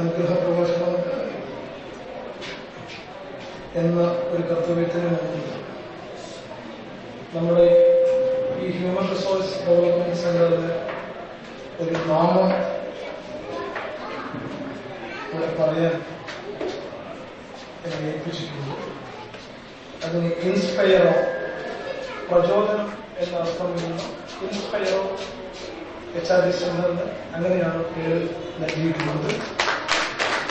അനുഗ്രഹ പ്രഭാഷണം എന്ന ഒരു കർത്തവ്യത്തിന് മുന്നിൽ നമ്മുടെ ഈ ഹ്യൂമൻ റിസോഴ്സ് ഡെവലപ്മെന്റ് സെന്ററിന് ഒരു നാമം പറയാൻ എന്നെ ഏൽപ്പിച്ചിട്ടുണ്ട്. അതിന് ഇൻസ്പയറോ പ്രചോദനം എന്ന അർത്ഥം വരുന്ന ഇൻസ്പയറോ എച്ച് ആർ ഡി സെന്ററിന് അങ്ങനെയാണ് പേര് നൽകിയിട്ടുള്ളത്.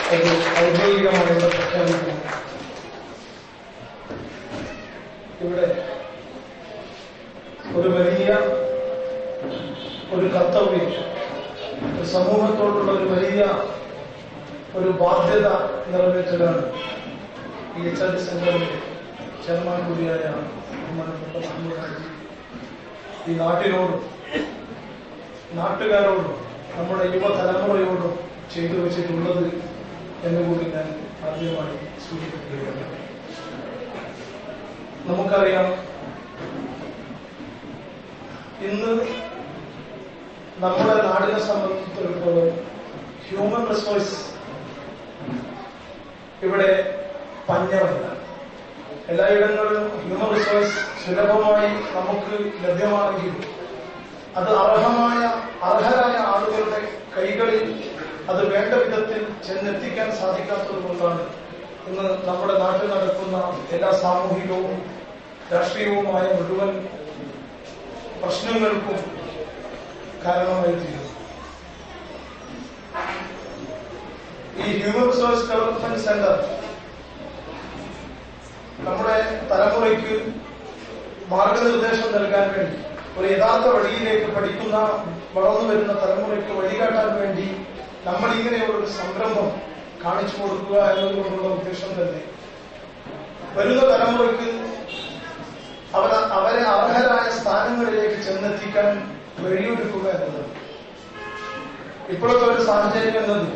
അത് ഔദ്യോഗികമായി ഇവിടെ ഒരു വലിയ ഒരു കർത്തവ്യം ഒരു സമൂഹത്തോടുള്ള ഒരു വലിയ ഒരു ബാധ്യത നിറവേറ്റലാണ് ഈ എച്ച് ആർ സെന്ററിന്റെ ചെയർമാൻ കൂടിയായ ബഹുമാനപ്പെട്ട മുഹമ്മദ് ഹാജി ഈ നാട്ടിനോടും നാട്ടുകാരോടും നമ്മുടെ യുവതലമുറയോടും ചെയ്തു വെച്ചിട്ടുള്ളത് എന്നുകൂടി ഞാൻ ആദ്യമായി സൂചിപ്പിക്കുകയാണ്. നമുക്കറിയാം ഇന്ന് നമ്മുടെ നാടിനെ സംബന്ധിച്ചിടത്തോളം ഹ്യൂമൻ റിസോഴ്സ് ഇവിടെ പഞ്ഞമല്ല എല്ലായിടങ്ങളിലും ഹ്യൂമൻ റിസോഴ്സ് സുലഭമായി നമുക്ക് ലഭ്യമാണെങ്കിൽ അത് അർഹമായ അർഹരായ ആളുകളുടെ കൈകളിൽ അത് വേണ്ട വിധത്തിൽ ചെന്നെത്തിക്കാൻ സാധിക്കാത്തത് കൊണ്ടാണ് ഇന്ന് നമ്മുടെ നാട്ടിൽ നടക്കുന്ന എല്ലാ സാമൂഹികവും രാഷ്ട്രീയവുമായ മുഴുവൻ പ്രശ്നങ്ങൾക്കും കാരണമായി തീരുന്നു. ഈ ഹ്യൂമൻ റിസോഴ്സ് ഡെവലപ്മെന്റ് സെന്റർ നമ്മുടെ തലമുറയ്ക്ക് മാർഗനിർദ്ദേശം നൽകാൻ വേണ്ടി ഒരു യഥാർത്ഥ വഴിയിലേക്ക് പഠിക്കുന്ന വളർന്നു വരുന്ന തലമുറയ്ക്ക് വഴികാട്ടാൻ വേണ്ടി നമ്മൾ ഇങ്ങനെയുള്ള സംരംഭം കാണിച്ചു കൊടുക്കുക എന്നതുകൊണ്ടുള്ള ഉദ്ദേശം തന്നെ. വരുന്ന തലമുറയ്ക്ക് അവർ അവരെ അർഹരായ സ്ഥാനങ്ങളിലേക്ക് ചെന്നെത്തിക്കാൻ വഴിയൊരുക്കുക എന്നത്. ഇപ്പോഴത്തെ ഒരു സാഹചര്യം എന്നത്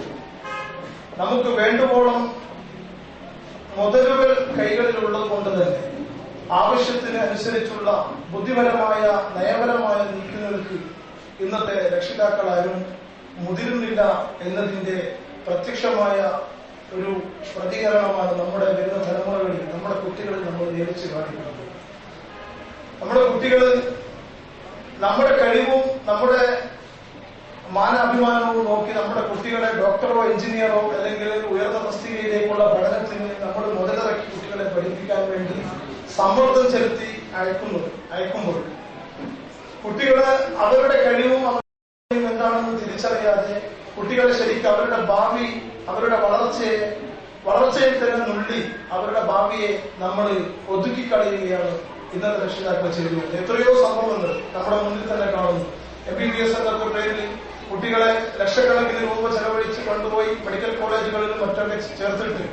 നമുക്ക് വേണ്ടുവോളം മുതലുകൾ കൈകളിലുള്ളത് കൊണ്ട് തന്നെ ആവശ്യത്തിന് അനുസരിച്ചുള്ള ബുദ്ധിപരമായ നയപരമായ നീക്കങ്ങൾക്ക് ഇന്നത്തെ രക്ഷിതാക്കളാരും മുതിരുന്നില്ല എന്നതിന്റെ പ്രത്യക്ഷമായ ഒരു പ്രതികരണമാണ് നമ്മുടെ വരുന്ന തലമുറകളിൽ നമ്മുടെ കുട്ടികളിൽ നമ്മൾ നേരിച്ച് കാണിക്കുന്നത്. നമ്മുടെ കുട്ടികൾ നമ്മുടെ കഴിവും നമ്മുടെ മാനാഭിമാനവും നോക്കി നമ്മുടെ കുട്ടികളെ ഡോക്ടറോ എഞ്ചിനീയറോ അല്ലെങ്കിൽ ഉയർന്ന തസ്തികയിലേക്കുള്ള പഠനത്തിന് നമ്മൾ മുതലിറക്കി കുട്ടികളെ പഠിപ്പിക്കാൻ വേണ്ടി സമ്മർദ്ദം ചെലുത്തി അയക്കുന്നു അയക്കുമ്പോൾ. കുട്ടികൾ അവരുടെ കഴിവും തിരിച്ചറിയാതെ കുട്ടികളെ ശരിക്കും അവരുടെ ഭാവി അവരുടെ വളർച്ചയെ വളർച്ചയിൽ തന്നെ നുള്ളി അവരുടെ ഭാവിയെ നമ്മൾ ഒതുക്കിക്കളയുകയാണ് ഇന്നത്തെ രക്ഷിതാക്കൾ ചെയ്യുന്നത്. എത്രയോ സംഭവങ്ങൾ നമ്മുടെ മുന്നിൽ തന്നെ കാണുന്നു. എം ബി ബി എസ് എന്നൊക്കെ പേരിൽ കുട്ടികളെ ലക്ഷക്കണക്കിന് രൂപ ചെലവഴിച്ച് കൊണ്ടുപോയി മെഡിക്കൽ കോളേജുകളിലും മറ്റൊക്കെ ചേർത്തിട്ട്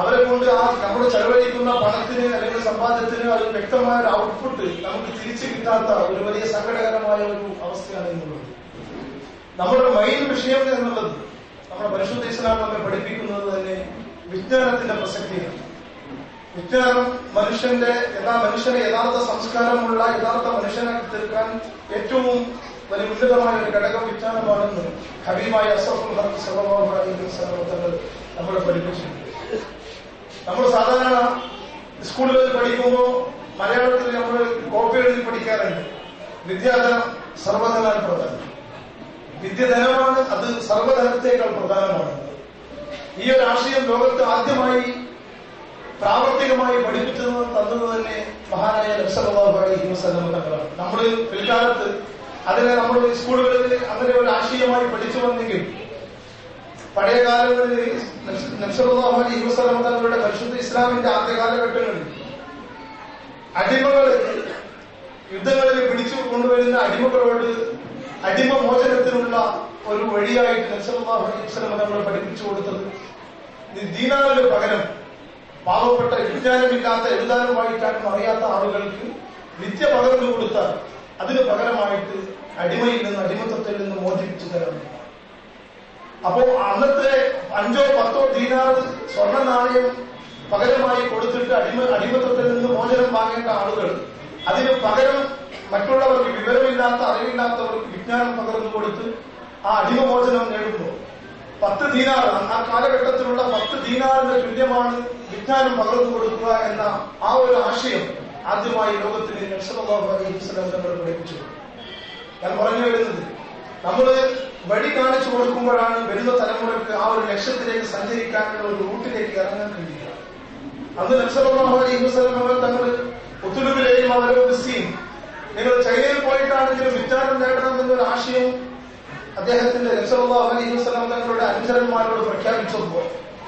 അവരെ കൊണ്ട് ആ നമ്മൾ ചെലവഴിക്കുന്ന പണത്തിന് അല്ലെങ്കിൽ സമ്പാദ്യത്തിന് അത് വ്യക്തമായ ഒരു ഔട്ട്പുട്ട് നമുക്ക് തിരിച്ചു കിട്ടാത്ത ഒരു വലിയ സങ്കടകരമായ ഒരു അവസ്ഥയാണ് എന്നുള്ളത് നമ്മുടെ മെയിൻ വിഷയം എന്നുള്ളത് നമ്മുടെ പരിശുദ്ധ ഇസ്ലാം നമ്മെ പഠിപ്പിക്കുന്നത് തന്നെ വിജ്ഞാനത്തിന്റെ പ്രസക്തിയാണ്. വിജ്ഞാനം മനുഷ്യന്റെ യഥാ മനുഷ്യനെ യഥാർത്ഥ സംസ്കാരമുള്ള യഥാർത്ഥ മനുഷ്യനെ തീർക്കാൻ ഏറ്റവും വലിയ ഉന്നതമായ ഒരു ഘടകം വിജ്ഞാനമാണെന്ന് ഹബീബായ അസഫുൽ വസല്ലം തങ്ങൾ നമ്മളെ പഠിപ്പിച്ചിട്ടുണ്ട്. നമ്മൾ സാധാരണ സ്കൂളുകളിൽ പഠിക്കുമ്പോൾ മലയാളത്തിൽ നമ്മൾ കോപ്പി എഴുതി പഠിക്കാറുണ്ട്. വിദ്യാധനം സർവകലാൽ പ്രധാനം. വിദ്യധനമാണ് അത് സർവധനത്തേക്കാൾ പ്രധാനമാണ്. ഈ ഒരു ആശയം ലോകത്ത് ആദ്യമായി പ്രാവർത്തികമായി പഠിപ്പിച്ചത് തന്നത് തന്നെ മഹാനായ നബ്സല്ലാഹു അലൈഹി വസല്ലം തങ്ങളാണ്. നമ്മൾ പിൽക്കാലത്ത് അതിനെ നമ്മൾ സ്കൂളുകളിൽ അങ്ങനെ ഒരു ആശയമായി പഠിച്ചു വന്നെങ്കിൽ പഴയ കാലങ്ങളിൽ നബ്സല്ലാഹു അലൈഹി വസല്ലം തങ്ങളുടെ പരിശുദ്ധ ഇസ്ലാമിന്റെ ആദ്യ കാലഘട്ടങ്ങളിൽ അടിമകൾ യുദ്ധങ്ങളിൽ പിടിച്ചു കൊണ്ടുവരുന്ന അടിമകളോട് അടിമ മോചനത്തിനുള്ള ഒരു വഴിയായിട്ട് വസല്ലം നമ്മളെ പഠിപ്പിച്ചു കൊടുത്തത്. ദീനാറിന് പകരം പാവപ്പെട്ട വിജ്ഞാനമില്ലാത്ത എഴുതാനും വായിക്കാനും അറിയാത്ത ആളുകൾക്ക് വിദ്യ പകർന്നു കൊടുത്താൽ അതിന് പകരമായിട്ട് അടിമയിൽ നിന്ന് അടിമത്തത്തിൽ നിന്ന് മോചിപ്പിച്ചു തരണം. അപ്പോ അന്നത്തെ അഞ്ചോ പത്തോ ദീനാർ സ്വർണ നാണയം പകരമായി കൊടുത്തിട്ട് അടിമ അടിമത്തത്തിൽ നിന്ന് മോചനം വാങ്ങേണ്ട ആളുകൾ അതിന് പകരം മറ്റുള്ളവർക്ക് വിവരമില്ലാത്ത അറിവില്ലാത്തവർക്ക് വിജ്ഞാനം പകർന്നു കൊടുത്ത് ആ അടിമമോചനം നേടുമ്പോൾ പത്ത് ദീനാർ ആ കാലഘട്ടത്തിലുള്ള പത്ത് ദീനാറിന്റെ തുല്യമാണ് വിജ്ഞാനം പകർന്നു കൊടുക്കുക എന്ന ആ ഒരു ആശയം ആദ്യമായി ലോകത്തിന് പഠിപ്പിച്ചു. ഞാൻ പറഞ്ഞു വരുന്നത് നമ്മൾ വഴി കാണിച്ചു കൊടുക്കുമ്പോഴാണ് വരുന്ന തലമുറയ്ക്ക് ആ ഒരു ലക്ഷ്യത്തിലേക്ക് സഞ്ചരിക്കാനുള്ള ഒരു റൂട്ടിലേക്ക് ഇറങ്ങാൻ കഴിയുക. അന്ന് നക്ഷത്രം അലൈഹി വസല്ലം അവർ തങ്ങൾ ഒത്തുടുവിലെയും ബിസിയും നിങ്ങൾ ചൈനയിൽ പോയിട്ടാണെങ്കിലും വിജ്ഞാനം നേടണം എന്നൊരു ആശയം അദ്ദേഹത്തിന്റെ നബ്സല്ലാഹു അലൈഹി വസല്ലം തങ്ങളുടെ അനുചരന്മാരോട് പ്രഖ്യാപിച്ചപ്പോൾ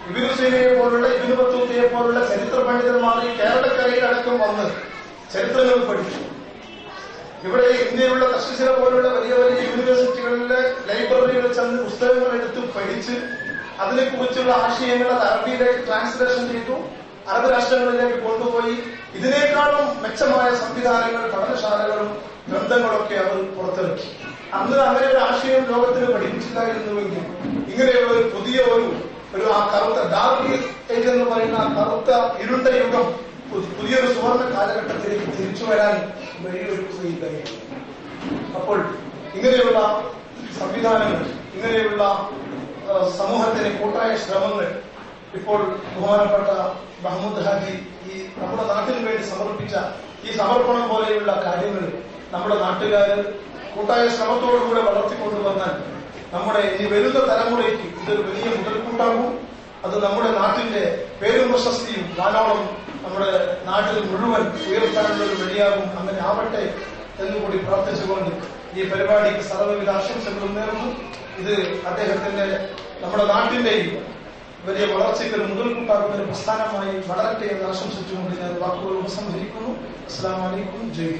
ഇബിനു സീനയെ പോലുള്ള ഇബിനു ബത്തൂത്തിയെ പോലുള്ള ചരിത്ര പണ്ഡിതന്മാർ ഈ കേരളക്കരയിൽ അടക്കം വന്ന് ചരിത്രങ്ങൾ പഠിച്ചു. ഇവിടെ ഇന്ത്യയിലുള്ള തക്ഷശില പോലുള്ള വലിയ വലിയ യൂണിവേഴ്സിറ്റികളിലെ ലൈബ്രറികളിൽ ചെന്ന് പുസ്തകങ്ങൾ എടുത്ത് പഠിച്ച് അതിനെക്കുറിച്ചുള്ള ആശയങ്ങൾ അത് അറബിയിലേക്ക് ട്രാൻസ്ലേഷൻ ചെയ്തു. അറബ് രാഷ്ട്രങ്ങളിലേക്ക് കൊണ്ടുപോയി. ഇതിനേക്കാളും മെച്ചമായ സംവിധാനങ്ങൾ പഠനശാലകളും ഗ്രന്ഥങ്ങളൊക്കെ അവർ പുറത്തിറക്കി. അന്ന് അങ്ങനെ ഒരു ആശയം ലോകത്തിന് പഠിപ്പിച്ചില്ലായിരുന്നുവെങ്കിൽ ഇങ്ങനെയുള്ള ഒരു പുതിയ ഒരു ഒരു ആ കറുത്ത ഡാർക്ക് ഏജ് എന്ന് പറയുന്ന ആ കറുത്ത ഇരുണ്ട യുഗം പുതിയൊരു സുവർണ കാലഘട്ടത്തിലേക്ക് തിരിച്ചു വരാൻ വഴിയൊരുക്കുകയില്ലായിരുന്നു അപ്പോൾ ഇങ്ങനെയുള്ള സംവിധാനങ്ങൾ ഇങ്ങനെയുള്ള സമൂഹത്തിന്റെ സമൂഹത്തിന് കൂട്ടായ ശ്രമങ്ങൾ ഇപ്പോൾ ബഹുമാനപ്പെട്ട മഹമ്മദ് ഹാജി ഈ നമ്മുടെ നാട്ടിന് വേണ്ടി സമർപ്പിച്ച ഈ സമർപ്പണം പോലെയുള്ള കാര്യങ്ങൾ നമ്മുടെ നാട്ടുകാർ കൂട്ടായ ശ്രമത്തോടുകൂടെ വളർത്തിക്കൊണ്ടുവന്നാൽ നമ്മുടെ ഈ വരുന്ന തലമുറയ്ക്ക് ഇതൊരു വലിയ മുതൽക്കൂട്ടാകും. അത് നമ്മുടെ നാട്ടിന്റെ പേരും പ്രശസ്തിയും ധാരാളം നമ്മുടെ നാട്ടിൽ മുഴുവൻ ഉയർത്താനുള്ള വഴിയാകും. അങ്ങനെ ആവട്ടെ എന്നുകൂടി പ്രാർത്ഥിച്ചുകൊണ്ട് ഈ പരിപാടിക്ക് സർവവിധ ആശംസകളും നേർന്നു. ഇത് അദ്ദേഹത്തിന്റെ നമ്മുടെ നാട്ടിന്റെയും വലിയ വളർച്ചയ്ക്ക് ഒരു മുതൽക്കൂട്ടാകുന്ന ഒരു പ്രസ്ഥാനമായി വളരട്ടെ എന്ന് ആശംസിച്ചുകൊണ്ട് ഞാൻ വാക്കുകൾ ഉപസംഹരിക്കുന്നു. അസ്സാം വലൈക്കും ജയ്